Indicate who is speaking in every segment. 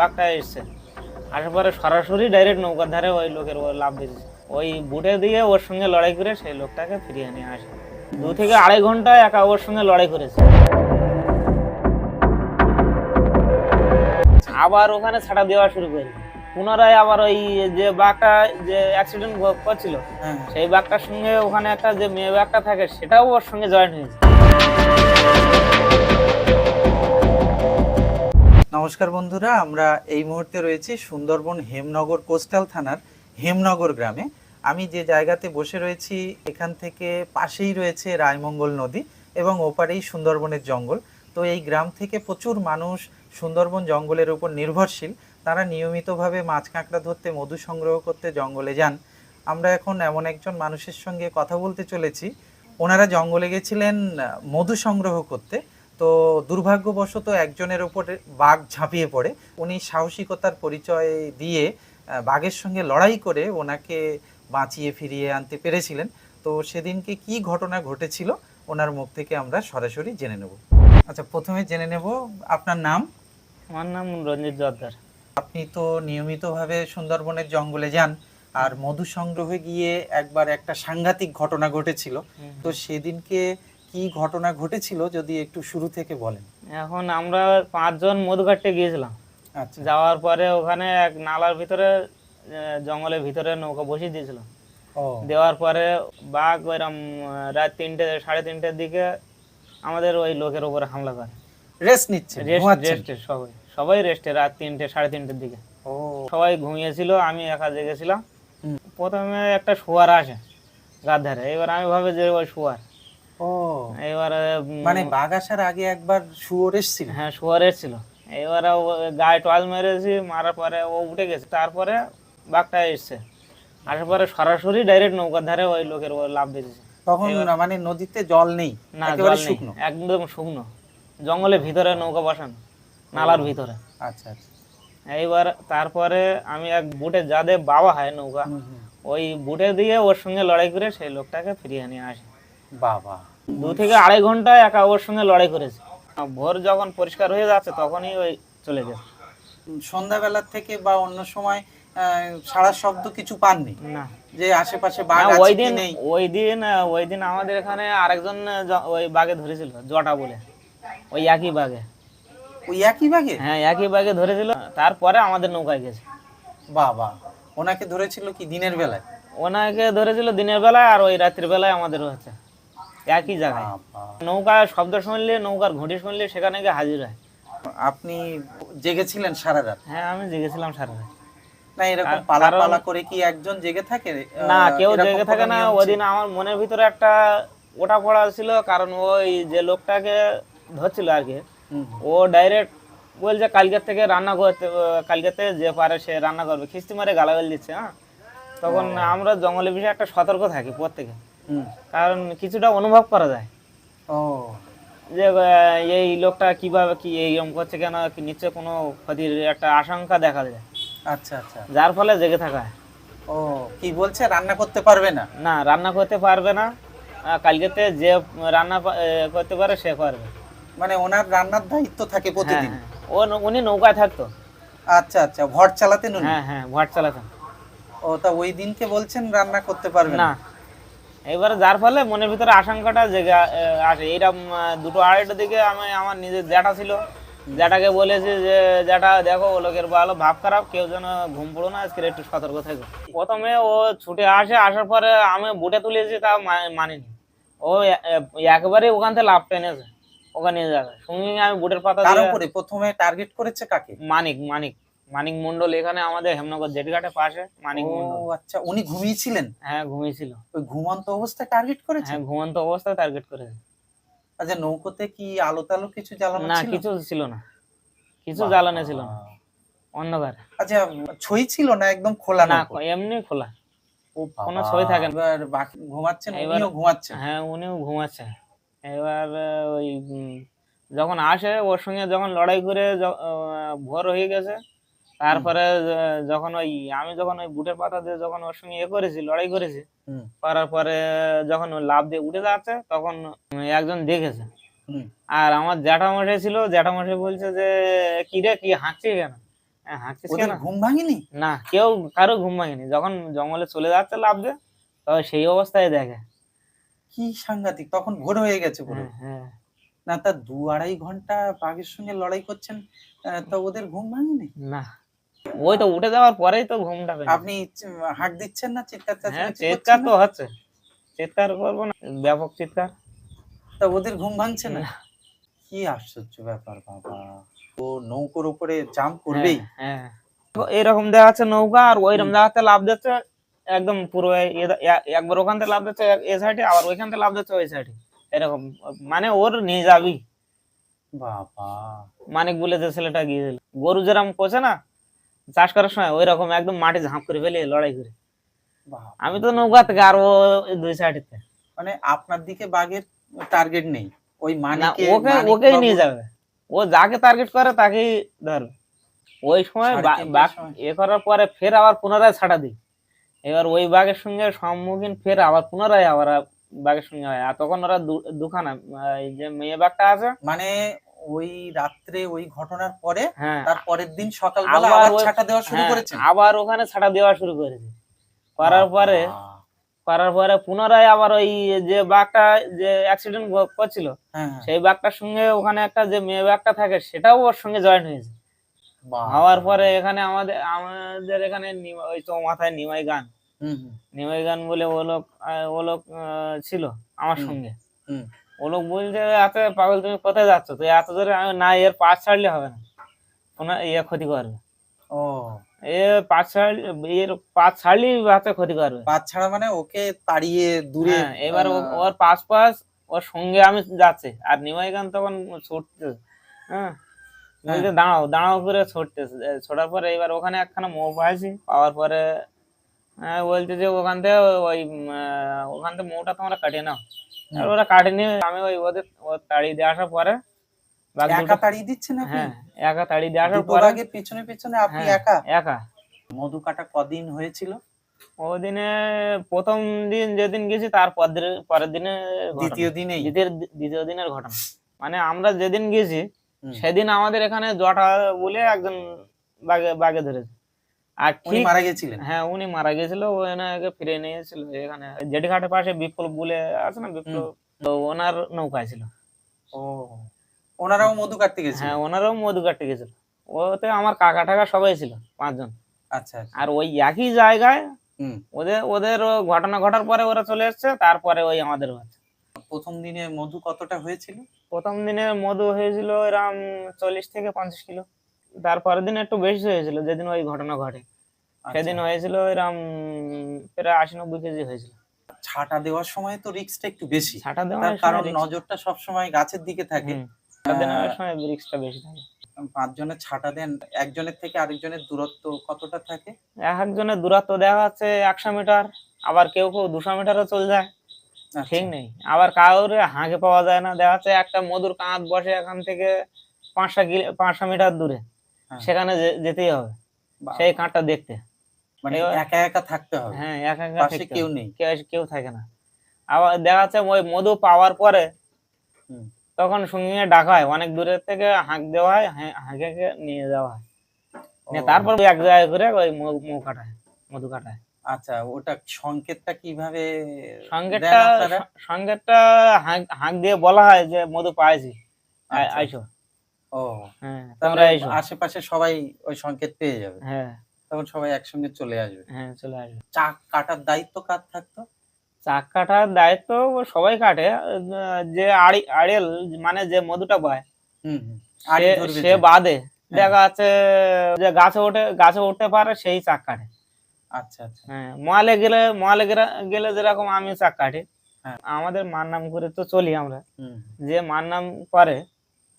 Speaker 1: বাঘটা এসছে। আসার পরে সরাসরি ডাইরেক্ট নৌকার ধারে ওই লোকের লাভ দিয়েছে ওই বুটে দিয়ে ওর সঙ্গে লড়াই করে সেই লোকটাকে ফিরিয়ে নিয়ে আসে। দু থেকে আড়াই ঘণ্টা একা ওর সঙ্গে লড়াই করেছে। আবার ওখানে ছাড়া দেওয়া শুরু করে। পুনরায় আবার ওই যে বাঘটা যে অ্যাক্সিডেন্ট করছিল
Speaker 2: হ্যাঁ।
Speaker 1: সেই বাঘটার সঙ্গে ওখানে একটা যে মেয়ে বাঘটা থাকে সেটাও ওর সঙ্গে জয়েন হয়েছে।
Speaker 2: নমস্কার বন্ধুরা, আমরা এই মুহূর্তে রয়েছি সুন্দরবন হেমনগর কোস্টাল থানার হেমনগর গ্রামে। আমি যে জায়গাতে বসে রয়েছি, এখান থেকে পাশেই রয়েছে রায়মঙ্গল নদী এবং ওপারেই সুন্দরবনের জঙ্গল। তো এই গ্রাম থেকে প্রচুর মানুষ সুন্দরবন জঙ্গলের উপর নির্ভরশীল। তারা নিয়মিতভাবে মাছ কাঁকড়া ধরতে, মধু সংগ্রহ করতে জঙ্গলে যান। আমরা এখন এমন একজন মানুষের সঙ্গে কথা বলতে চলেছি। ওনারা জঙ্গলে গেছিলেন মধু সংগ্রহ করতে। তো দুর্ভাগ্যবশত একজনের ওপর বাঘ ঝাঁপিয়ে পড়ে। উনি সাহসিকতার পরিচয় দিয়ে বাঘের সঙ্গে লড়াই করে ওনাকে বাঁচিয়ে ফিরিয়ে আনতে পেরেছিলেন। তো সেদিনকে কি ঘটনা ঘটেছিল ওনার মুখ থেকে আমরা সরাসরি জেনে নেব। আচ্ছা প্রথমে জেনে নেব আপনার নাম।
Speaker 1: আমার নাম রঞ্জিত জর্দার।
Speaker 2: আপনি তো নিয়মিতভাবে সুন্দরবনের জঙ্গলে যান আর মধু সংগ্রহে গিয়ে একবার একটা সাংঘাতিক ঘটনা ঘটেছিল। তো সেদিনকে কি ঘটনা ঘটেছিল যদি একটু শুরু থেকে বলেন?
Speaker 1: এখন আমরা পাঁচজন মধু কাটতে গিয়েছিলাম।
Speaker 2: আচ্ছা।
Speaker 1: যাওয়ার পরে ওখানে এক নালার ভিতরে জঙ্গলের ভিতরে নৌকা বসিয়ে দিয়েছিল
Speaker 2: ও।
Speaker 1: দেওয়ার পরে বাঘ ওইরকম রাত তিনটে সাড়ে তিনটের দিকে আমাদের ওই লোকের উপরে হামলা করে।
Speaker 2: রেস্ট নিচ্ছে
Speaker 1: রেস্ট সবাই। সবাই রেস্টে রাত তিনটে সাড়ে তিনটের দিকে।
Speaker 2: ও।
Speaker 1: সবাই ঘুমিয়েছিল আমি একা জেগেছিলাম।
Speaker 2: হুম।
Speaker 1: প্রথমে একটা শোয়ার আসে গার ধারে এবার আমি ভাবে যে ওই শুয়ার। এবারে
Speaker 2: মানে বাঘ আসার আগে একবার শুয়োর এসেছিল?
Speaker 1: হ্যাঁ শুয়ার এসেছিল। এবারে গায়ে টল মেরেছি মারার পরে ও উঠে গেছে। তারপরে বাঘটা এসছে। আসার পরে সরাসরি ডাইরেক্ট নৌকার ধারে ওই লোকের লাভ দিয়েছে।
Speaker 2: তখন মানে নদীতে জল নেই
Speaker 1: না জল
Speaker 2: শুকনো?
Speaker 1: একদম শুকনো। জঙ্গলের ভিতরে নৌকা বসানো নালার ভিতরে।
Speaker 2: আচ্ছা আচ্ছা।
Speaker 1: এইবার তারপরে আমি এক বুটে যাদের বাবা হয় নৌকা। ওই বুটে দিয়ে ওর সঙ্গে লড়াই করে সেই লোকটাকে ফিরিয়ে নিয়ে আসে।
Speaker 2: বাবা।
Speaker 1: দু থেকে আড়াই ঘণ্টা একা ওর সঙ্গে লড়াই করেছে। ভোর যখন পরিষ্কার হয়ে যাচ্ছে তখনই ওই চলে গেছে।
Speaker 2: সন্ধ্যাবেলার থেকে বা অন্য সময় সারা শব্দ কিছু পাননি?
Speaker 1: না।
Speaker 2: যে আশেপাশে বাঘ
Speaker 1: ওই দিন ওই দিন ওই দিন আমাদের এখানে আরেকজন ওই বাঘে ধরেছিল জটা বলে। ওই একই বাঘে।
Speaker 2: ওই একই বাঘে?
Speaker 1: হ্যাঁ একই বাঘে ধরেছিল। তারপরে আমাদের নৌকায় গেছে।
Speaker 2: বাবা ওনাকে ধরেছিল কি দিনের বেলায়?
Speaker 1: ওনাকে ধরেছিল দিনের বেলায় আর ওই রাত্রির বেলায় আমাদের হচ্ছে। একই জায়গায়। নৌকার শব্দ শুনলে নৌকার ঘুঁটি শুনলে সেখানে গিয়ে হাজির হয়।
Speaker 2: আপনি জেগেছিলেন সারা রাত
Speaker 1: হ্যাঁ আমি জেগেছিলাম সারা রাত।
Speaker 2: না এরকম পালা পালা করে কি একজন জেগে থাকে?
Speaker 1: না কেউ জেগে থাকে না। আমার মনের ভিতরে একটা ওটা পড়া ছিল কারণ ওই যে লোকটাকে ধরছিল আর কি ও ডাইরেক্ট বলছে কালকের থেকে রান্না করতে কালকের থেকে যে পারে সে রান্না করবে। খিস্তি মারে গালাগাল দিচ্ছে হ্যাঁ? তখন আমরা জঙ্গলের বিষয়ে একটা সতর্ক থাকি প্রত্যেকে। কারণ কিছুটা অনুভব করা যায়।
Speaker 2: ও।
Speaker 1: যে এই লোকটা কীভাবে কি এইরকম করছে কেন কি নিশ্চয় কোনো ক্ষতির একটা আশঙ্কা দেখা যায়।
Speaker 2: আচ্ছা আচ্ছা।
Speaker 1: যার ফলে জেগে থাকা
Speaker 2: ও কি বলছে? রান্না করতে পারবে না?
Speaker 1: না রান্না করতে পারবে না। কালকেতে যে রান্না করতে পারে সে করবে।
Speaker 2: মানে ওনার রান্নার দায়িত্ব থাকে
Speaker 1: হ্যাঁ
Speaker 2: প্রতিদিন?
Speaker 1: হ্যাঁ। ও উনি নৌকায় থাকতো।
Speaker 2: আচ্ছা আচ্ছা। ভট চালাতেন
Speaker 1: হ্যাঁ হ্যাঁ ভট চালাতেন।
Speaker 2: ও তা ওই দিনকে বলছেন রান্না করতে পারবে
Speaker 1: না। এবারে যার ফলে মনের ভিতরে আশঙ্কাটা জেগে আসে। আহ, দুটো আড়াইটার দিকে আমি আমার নিজের জ্যাঠা ছিল। জ্যাঠাকে বলেছি যে জ্যাঠা দেখো ও লোকের ভালো ভাব খারাপ কেউ যেন ঘুম পড়ো না আজকে একটু সতর্ক থাকো। প্রথমে ও ছুটে আসে আসার পরে আমি বুটে তুলেছি তা মানিনি। ও একেবারে ওখান থেকে লাভ টেনেছে ওখানে নিয়ে যাবে। সঙ্গে আমি বুটের পাতা
Speaker 2: প্রথমে টার্গেট করেছে কাকে?
Speaker 1: মানিক মানিক। মানিক মন্ডল এখানে আমাদের হেমনগর জেটিঘাটের পাশে মানিক মন্ডল
Speaker 2: আচ্ছা উনি ঘুমিয়েছিলেন?
Speaker 1: হ্যাঁ ঘুমিয়েছিল।
Speaker 2: ওই ঘুমন্ত অবস্থায় টার্গেট করেছে
Speaker 1: হ্যাঁ ঘুমন্ত অবস্থায় টার্গেট করেছে
Speaker 2: আচ্ছা নৌকোতে কি আলো টালো কিছু জ্বালানো
Speaker 1: না কিছু ছিল না। কিছু জ্বালানো ছিল না। অন্ধকার।
Speaker 2: আচ্ছা ছই ছিল না একদম খোলা
Speaker 1: না? এমনি খোলা।
Speaker 2: ও
Speaker 1: কোনো ছই থাকে না।
Speaker 2: এবার বাকি ঘুমাচ্ছেন? উনিও ঘুমাচ্ছেন?
Speaker 1: হ্যাঁ উনিও ঘুমাচ্ছে। এবার ওই যখন আসে ওর সঙ্গে যখন লড়াই করে ভোর হয়ে গেছে তারপরে যখন ওই আমি যখন ওই বুটের পাতা দিয়ে যখন ওর সঙ্গে এ করেছি লড়াই করেছি করার পরে যখন লাভ দিয়ে উঠে যাচ্ছে তখন একজন দেখেছে। আর আমার জ্যাঠামশাই ছিল জ্যাঠামশাই বলছে যে কি রে কি হাঁকছিস কেন? হ্যাঁ, হাঁকছিস কেন?
Speaker 2: ঘুম ভাঙেনি?
Speaker 1: না কেউ কারও ঘুম ভাঙেনি। যখন জঙ্গলে চলে যাচ্ছে লাভ দে তবে সেই অবস্থায় দেখে।
Speaker 2: কি সাংঘাতিক তখন ভোর হয়ে গেছে পুরো।
Speaker 1: হ্যাঁ, হ্যাঁ।
Speaker 2: না তা দু আড়াই ঘণ্টা বাঘের সঙ্গে লড়াই করছেন তা ওদের ঘুম ভাঙেনি?
Speaker 1: না। ওই তো উঠে যাওয়ার পরেই তো ঘুমটা
Speaker 2: আপনি হাঁক দিচ্ছেন না? চিৎকার
Speaker 1: হ্যাঁ চিৎকার তো হচ্ছে। চিৎকার করব না ব্যাপক চিৎকার।
Speaker 2: তা ওদের ঘুম ভাঙছে না। কি আশ্চর্য ব্যাপার বাবা। ও নৌকোর উপরে জাম্প করবেই।
Speaker 1: হ্যাঁ তো এরকম দেখা যাচ্ছে নৌকা আর ওইরকম জায়গাতে লাভ দিচ্ছে একদম পুরো একবার ওখান থেকে লাভ দিচ্ছে এ সাইডে আবার ওইখান থেকে লাভ দিচ্ছে ওই সাইডে। এরকম মানে ওর নিয়ে যাবি
Speaker 2: বাবা।
Speaker 1: মানিক বলে যে ছেলেটা গিয়েছিল। গরু যেরকম কোচে না চাষ করার সময় ওই রকম একদম মাটি ঝাঁপ করে ফেলে লড়াই করে। আমি তো নৌকা থেকে আর দুই সাইডে
Speaker 2: মানে আপনার দিকে বাঘের টার্গেট নেই। ওই
Speaker 1: না
Speaker 2: মানিকে
Speaker 1: ওকে ওকেই নিয়ে যাবে। ও যাকে টার্গেট করে তাকেই ধরবে ওই সময় বাঘ এ করার পরে ফের আবার পুনরায় ছাড়া দিই। এবার ওই বাঘের সঙ্গে সম্মুখীন ফের আবার পুনরায় আবার বাঘের সঙ্গে হয়। আর তখন ওরা দুখানা এই যে মেয়ে বাঘটা আছে।
Speaker 2: মানে ওই রাত্রে ওই ঘটনার পরে
Speaker 1: হ্যাঁ।
Speaker 2: তার পরের দিন সকালবেলা
Speaker 1: আবার
Speaker 2: ছাটা দেওয়া শুরু
Speaker 1: হ্যাঁ,
Speaker 2: করেছেন?
Speaker 1: আবার ওখানে ছাড়া দেওয়া শুরু করেছে। করার পরে করার পরে পুনরায় আবার ওই যে বাঘটা যে অ্যাক্সিডেন্ট করছিল
Speaker 2: হ্যাঁ
Speaker 1: সেই বাঘটার সঙ্গে ওখানে একটা যে মেয়ে বাঘটা থাকে সেটাও ওর সঙ্গে জয়েন হয়েছে। হওয়ার পরে এখানে আমাদের আমাদের এখানে ওই তো মাথায় নিমাই গান। নিমাই গান বলে ও লোক ও লোক ছিল আমার সঙ্গে।
Speaker 2: হুম।
Speaker 1: ও লোক বলছে এত পাগল তুমি কোথায় যাচ্ছ? তো এত আমি না এর পাশ ছাড়লে হবে না। কোনো ইয়ে ক্ষতি করবে।
Speaker 2: ও।
Speaker 1: এ পাঁচ ছাড় এর পাঁচ ছাড়লেই হাতে ক্ষতি করবে।
Speaker 2: পাঁচ ছাড়া মানে ওকে তাড়িয়ে দূরে
Speaker 1: হ্যাঁ, এবার ওর পাশ পাশ ওর সঙ্গে আমি যাচ্ছে। আর নিমাই গান তখন ছুটতে হ্যাঁ বলছে দাঁড়াও দাঁড়াও করে ছুটতেছে ছোটার পরে এবার ওখানে একখানা মৌ পাইছি। পাওয়ার পরে হ্যাঁ, বলছে যে ওখান থেকে ওই ওখান থেকে মোটা তোমরা কাটিয়ে নাও। আর ওরা কাটে নিয়ে আমি ওই ওদের তাড়িয়ে দিয়ে আসার পরে
Speaker 2: একা তাড়িয়ে দিচ্ছেন আপনি?
Speaker 1: হ্যাঁ একা তাড়িয়ে দিয়ে আসার পরে
Speaker 2: বাঘের পিছনে পিছনে আপনি
Speaker 1: হ্যাঁ,
Speaker 2: একা?
Speaker 1: একা।
Speaker 2: মধু কাটা কদিন হয়েছিল?
Speaker 1: ওদিনে প্রথম দিন যেদিন গেছি তার পর- পরের দিনে।
Speaker 2: দ্বিতীয় দিনেই?
Speaker 1: দ্বিতীয় দ্বিতীয় দিনের ঘটনা। মানে আমরা যেদিন গেছি সেদিন আমাদের এখানে জটা বলে একজন বাগে বাগে ধরেছে। আর ঠিক
Speaker 2: মারা গেছিলেন
Speaker 1: হ্যাঁ উনি মারা গেছিল ও এনাকে ফিরে নিয়েছিল এখানে। জেটিঘাটের পাশে বিপ্লব বলে আছে না বিপ্লব তো ওনার নৌকা ছিল।
Speaker 2: ও ওনারাও মধু কাটতে গেছিলেন
Speaker 1: হ্যাঁ ওনারও মধু কাটতে গেছিল। ওতে আমার কাকা টাকা সবাই ছিল পাঁচজন।
Speaker 2: আচ্ছা আচ্ছা।
Speaker 1: আর ওই একই জায়গায় ওদের ওদের ঘটনা ঘটার পরে ওরা চলে এসছে তারপরে ওই আমাদের হচ্ছে
Speaker 2: প্রথম দিনে মধু কতটা হয়েছিল?
Speaker 1: প্রথম দিনে মধু হয়েছিল এরকম চল্লিশ থেকে পঞ্চাশ কিলো। তারপরের দিন একটু বেশি হয়েছিল যেদিন ওই ঘটনা ঘটে।
Speaker 2: আচ্ছা।
Speaker 1: সেদিন হয়েছিল এরকম প্রায় আশি নব্বই কেজি হয়েছিল।
Speaker 2: ছাটা দেওয়ার সময় তো রিস্কটা একটু বেশি।
Speaker 1: ছাটা দেওয়ার
Speaker 2: কারণ নজরটা সব সময় গাছের দিকে থাকে।
Speaker 1: দেওয়ার সময় রিক্সটা বেশি থাকে।
Speaker 2: পাঁচজনের ছাটা দেন একজনের থেকে আরেকজনের দূরত্ব কতটা থাকে?
Speaker 1: এক একজনের দূরত্ব দেখা যাচ্ছে একশো মিটার আবার কেউ কেউ দুশো মিটারও চলে যায়।
Speaker 2: আচ্ছা,
Speaker 1: ঠিক নেই। আবার কাউরে হাঁকে পাওয়া যায় না। দেখা যাচ্ছে একটা মধুর কাঁধ বসে এখান থেকে পাঁচশো পাঁচশো মিটার দূরে। সেখানে যেতেই হবে। সেই কাঁধটা দেখতে।
Speaker 2: মানে একা একা থাকতে হবে।
Speaker 1: হ্যাঁ একা একা
Speaker 2: পাশে কেউ নেই।
Speaker 1: কেউ কেউ থাকে না। আবার দেখা যাচ্ছে ওই মধু পাওয়ার পরে তখন সঙ্গে ডাকা হয়। অনেক দূরের থেকে হাঁক দেওয়া হয় হ্যাঁ, হাঁকে নিয়ে যাওয়া হয়। নিয়ে তারপর এক জায়গায় করে ওই মৌ কাটায় মধু কাটায়।
Speaker 2: আচ্ছা ওটা সংকেতটা কীভাবে
Speaker 1: সংকেতটা? সংকেতটা হাঁক দিয়ে বলা হয় যে মধু পাইছি।
Speaker 2: আচ্ছা,
Speaker 1: আইসো।
Speaker 2: ও
Speaker 1: হ্যাঁ
Speaker 2: তাহলে আশেপাশে সবাই ওই সংকেত পেয়ে যাবে।
Speaker 1: হ্যাঁ।
Speaker 2: তখন সবাই একসঙ্গে চলে আসবে।
Speaker 1: হ্যাঁ চলে আসবে।
Speaker 2: চাক কাটার দায়িত্ব কার থাকতো?
Speaker 1: চাক কাটার দায়িত্ব সবাই কাটে। যে আড়ি আড়েল মানে যে মধুটা পায় সে-। বাদে দেখা যাচ্ছে যে গাছে ওঠে গাছে উঠতে পারে সেই চাক কাটে।
Speaker 2: আচ্ছা আচ্ছা।
Speaker 1: হ্যাঁ মলে গেলে মলে গেলে- গেলে যেরকম আমি চাক কাটি
Speaker 2: হ্যাঁ।
Speaker 1: আমাদের মার নাম করে তো চলি আমরা। যে মার নাম করে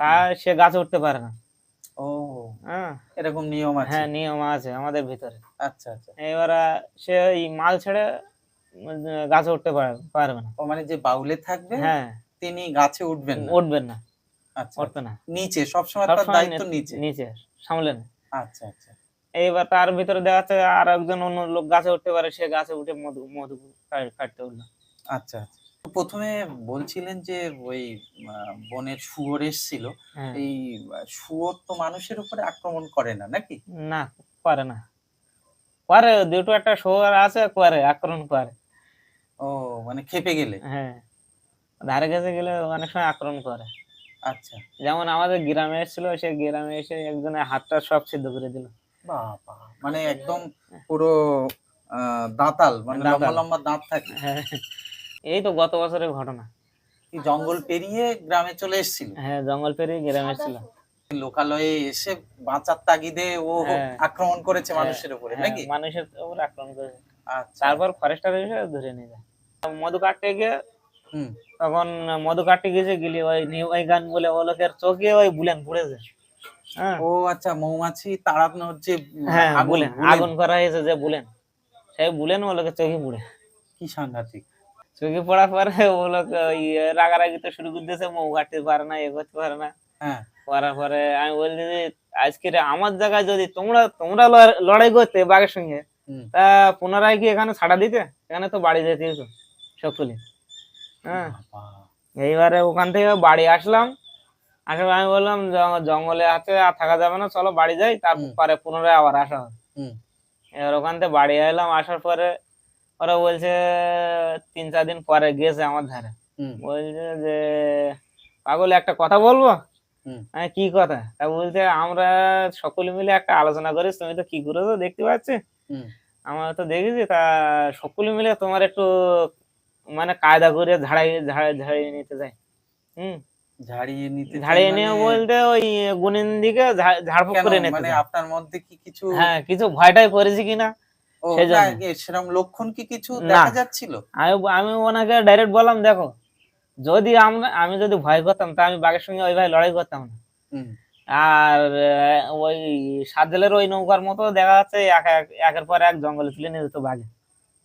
Speaker 1: তা সে গাছে উঠতে পারে না।
Speaker 2: ও
Speaker 1: হ্যাঁ।
Speaker 2: এরকম নিয়ম আছে?
Speaker 1: হ্যাঁ নিয়ম আছে আমাদের ভিতরে।
Speaker 2: আচ্ছা আচ্ছা।
Speaker 1: এবার সে এই মাল ছেড়ে গাছে উঠতে পারবে না।
Speaker 2: ও মানে যে বাউলে থাকবে
Speaker 1: হ্যাঁ।
Speaker 2: তিনি গাছে উঠবেন না?
Speaker 1: উঠবেন না।
Speaker 2: আচ্ছা।
Speaker 1: উঠবে না।
Speaker 2: নিচে সবসময় তার দায়িত্ব নিচে।
Speaker 1: নিচে সামলে না।
Speaker 2: আচ্ছা আচ্ছা।
Speaker 1: এইবার তার ভিতরে দেখা যাচ্ছে আর একজন অন্য লোক গাছে উঠতে পারে সে গাছে উঠে মধু মধু কাটতে উঠল।
Speaker 2: আচ্ছা আচ্ছা। প্রথমে বলছিলেন যে ওই বনের শুয়োর এসেছিল।
Speaker 1: হ্যাঁ।
Speaker 2: এই শুয়োর তো মানুষের উপরে আক্রমণ করে না নাকি?
Speaker 1: না করে না। করে দুটো একটা শোয়ার আছে করে আক্রমণ করে।
Speaker 2: ও মানে খেপে গেলে?
Speaker 1: হ্যাঁ। ধারে কাছে গেলে অনেক সময় আক্রমণ করে।
Speaker 2: আচ্ছা।
Speaker 1: যেমন আমাদের গ্রামে এসেছিল সে গ্রামে এসে একজনের হাতটা সব সিদ্ধ করে দিল।
Speaker 2: বাবা মানে একদম পুরো আহ, দাঁতাল মানে লম্বা লম্বা দাঁত থাকে।
Speaker 1: হ্যাঁ। এই তো গত বছরের ঘটনা।
Speaker 2: জঙ্গল পেরিয়ে গ্রামে চলে এসেছিল?
Speaker 1: হ্যাঁ জঙ্গল পেরিয়ে গ্রামে এসেছিল
Speaker 2: লোকালয়ে এসে বাঁচার তাগিদে ও
Speaker 1: হ্যাঁ।
Speaker 2: আক্রমণ করেছে মানুষের উপরে
Speaker 1: হ্যাঁ,
Speaker 2: নাকি?
Speaker 1: মানুষের উপর আক্রমণ করেছে।
Speaker 2: আচ্ছা।
Speaker 1: তারপর ফরেস্টার এসে ধরে নিয়ে যায়। মধু কাটতে গিয়ে
Speaker 2: হুম।
Speaker 1: তখন মধু কাটতে গেছে গেলি ওই ওই গান বলে ও লোকের চোখে ওই বুলেন পড়েছে হ্যাঁ।
Speaker 2: ও আচ্ছা মৌমাছি তাড়ানোর যে উম,
Speaker 1: হ্যাঁ
Speaker 2: আগুন
Speaker 1: করা হয়েছে যে বুলেন। সেই বুলেন ও লোকের চোখে পুড়ে
Speaker 2: কি সাংঘাতিক।
Speaker 1: চোখে পড়ার পরে ও লোক রাগারাগি তো শুরু করে দিয়েছে মৌ কাটতে পারে না এ করতে পারে না।
Speaker 2: হ্যাঁ।
Speaker 1: করার পরে আমি বলছি যে আজকে আমার জায়গায় যদি তোমরা তোমরা লড়াই করতে বাঘের সঙ্গে তা পুনরায় কি এখানে ছাড়া দিতে? এখানে তো বাড়ি যেতে হতো সকলে। হ্যাঁ। এইবারে ওখান থেকে বাড়ি আসলাম আসার পর আমি বললাম জঙ্গলে আছে আর থাকা যাবে না চলো বাড়ি যাই তারপরে পুনরায় আবার আসা হবে। এবার ওখান থেকে বাড়ি এলাম আসার পরে ওরা বলছে তিন চার দিন পরে গেছে আমার ধারে। বলছে যে পাগল একটা কথা বলব? আমি কি কথা? তা বলছে আমরা সকলে মিলে একটা আলোচনা করিস তুমি তো কি করেছ দেখতে পাচ্ছি? আমরা তো দেখেছি তা সকলে মিলে তোমার একটু মানে কায়দা করে ঝাড়াই ঝাড়াই ঝাড়িয়ে নিতে যাই হুম।
Speaker 2: ঝাড়িয়ে নিতে
Speaker 1: ঝাড়িয়ে নিয়ে
Speaker 2: মানে-
Speaker 1: বলতে ওই গুনিন দিকে ঝাড়ফুঁক করে নিতে
Speaker 2: মানে আপনার মধ্যে কি কিছু
Speaker 1: হ্যাঁ কিছু ভয়টাই করেছি কিনা?
Speaker 2: সেরকম লক্ষণ কি কিছু দেখা যাচ্ছিল?
Speaker 1: আমি আমি ওনাকে ডাইরেক্ট বললাম দেখো যদি আমরা আমি যদি ভয় করতাম তা আমি বাঘের সঙ্গে ওইভাবে লড়াই করতাম না। আর ওই সাজেলের ওই নৌকার মতো দেখা যাচ্ছে এক এক- একের পর এক জঙ্গলে তুলে নিয়ে যেত বাঘে।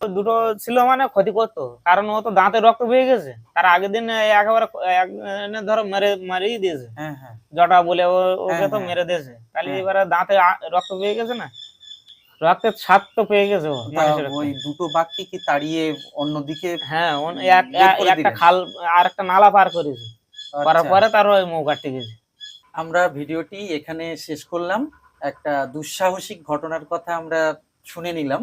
Speaker 1: দুটো ছিল মানে ক্ষতি করতো কারণ ও তো দাঁতে রক্ত পেয়ে গেছে। তার আগের দিন একেবারে এক- ধরো মেরে মারিয়ে দিয়েছে।
Speaker 2: হ্যাঁ হ্যাঁ।
Speaker 1: জটা বলে ওকে
Speaker 2: হ্যাঁ,
Speaker 1: তো। মেরে দিয়েছে। তাহলে। এবারে দাঁতে রক্ত পেয়ে গেছে না? রক্তের স্বাদ তো পেয়ে গেছে
Speaker 2: ওই দুটো বাঘকে কি তাড়িয়ে অন্যদিকে
Speaker 1: হ্যাঁ একটা খাল আর একটা নালা পার করেছে। করার
Speaker 2: আচ্ছা,
Speaker 1: পরে তার ওই মৌ কাটতে গেছে।
Speaker 2: আমরা ভিডিওটি এখানে শেষ করলাম। একটা দুঃসাহসিক ঘটনার কথা আমরা শুনে নিলাম।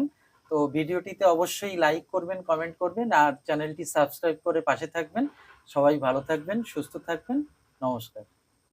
Speaker 2: তো ভিডিওটিতে অবশ্যই লাইক করবেন কমেন্ট করবেন আর চ্যানেলটি সাবস্ক্রাইব করে পাশে থাকবেন। সবাই ভালো থাকবেন সুস্থ থাকবেন। নমস্কার।